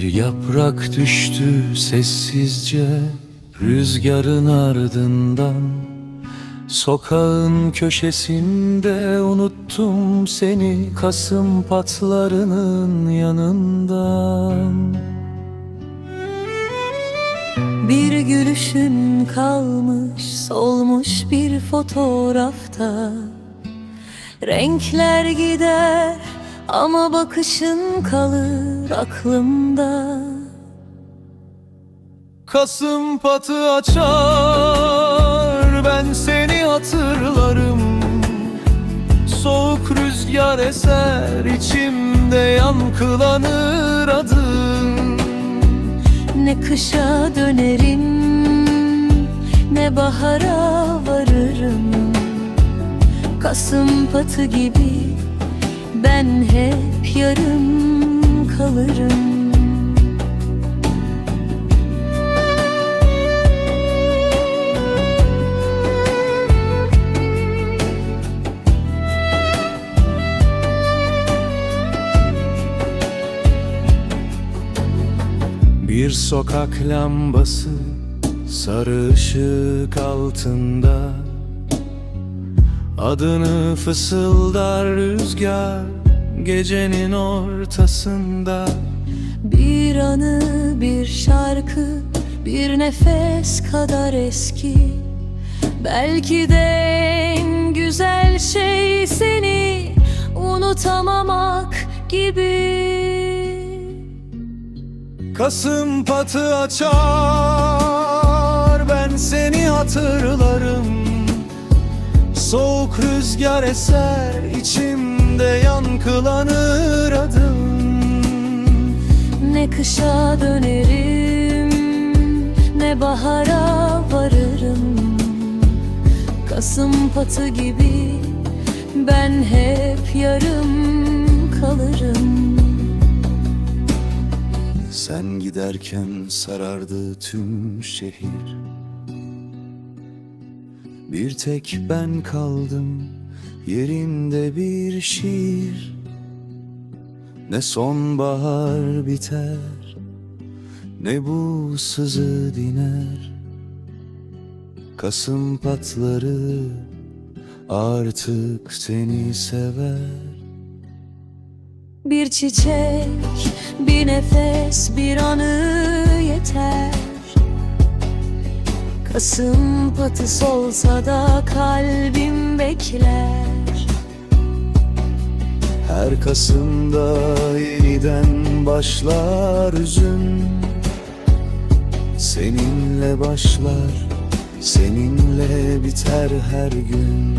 Yaprak düştü sessizce rüzgarın ardından. Sokağın köşesinde unuttum seni Kasım patlarının yanından. Bir gülüşün kalmış solmuş bir fotoğrafta. Renkler gider ama bakışın kalır aklımda. Kasım patı açar ben seni hatırlarım. Soğuk rüzgar eser içimde yankılanır adın Ne kışa dönerim ne bahara varırım. Kasım patı gibi ben hep yarım kalırım. Bir sokak lambası sarı ışık altında Adını fısıldar rüzgar gecenin ortasında. Bir anı, bir şarkı, bir nefes kadar eski. Belki de en güzel şey seni unutamamak gibi. Kasım patı açar ben seni hatırlarım Soğuk rüzgar eser içimde yankılanır adın Ne kışa dönerim ne bahara varırım. Kasım patı gibi ben hep yarım kalırım. Sen giderken sarardı tüm şehir Bir tek ben kaldım yerinde bir şiir. Ne sonbahar biter ne bu sızı diner. Kasım patları artık seni sever. Bir çiçek, bir nefes, bir anı yeter Kasım patı solsa da kalbim bekler. Her Kasım'da yeniden başlar üzüm. Seninle başlar, seninle biter her gün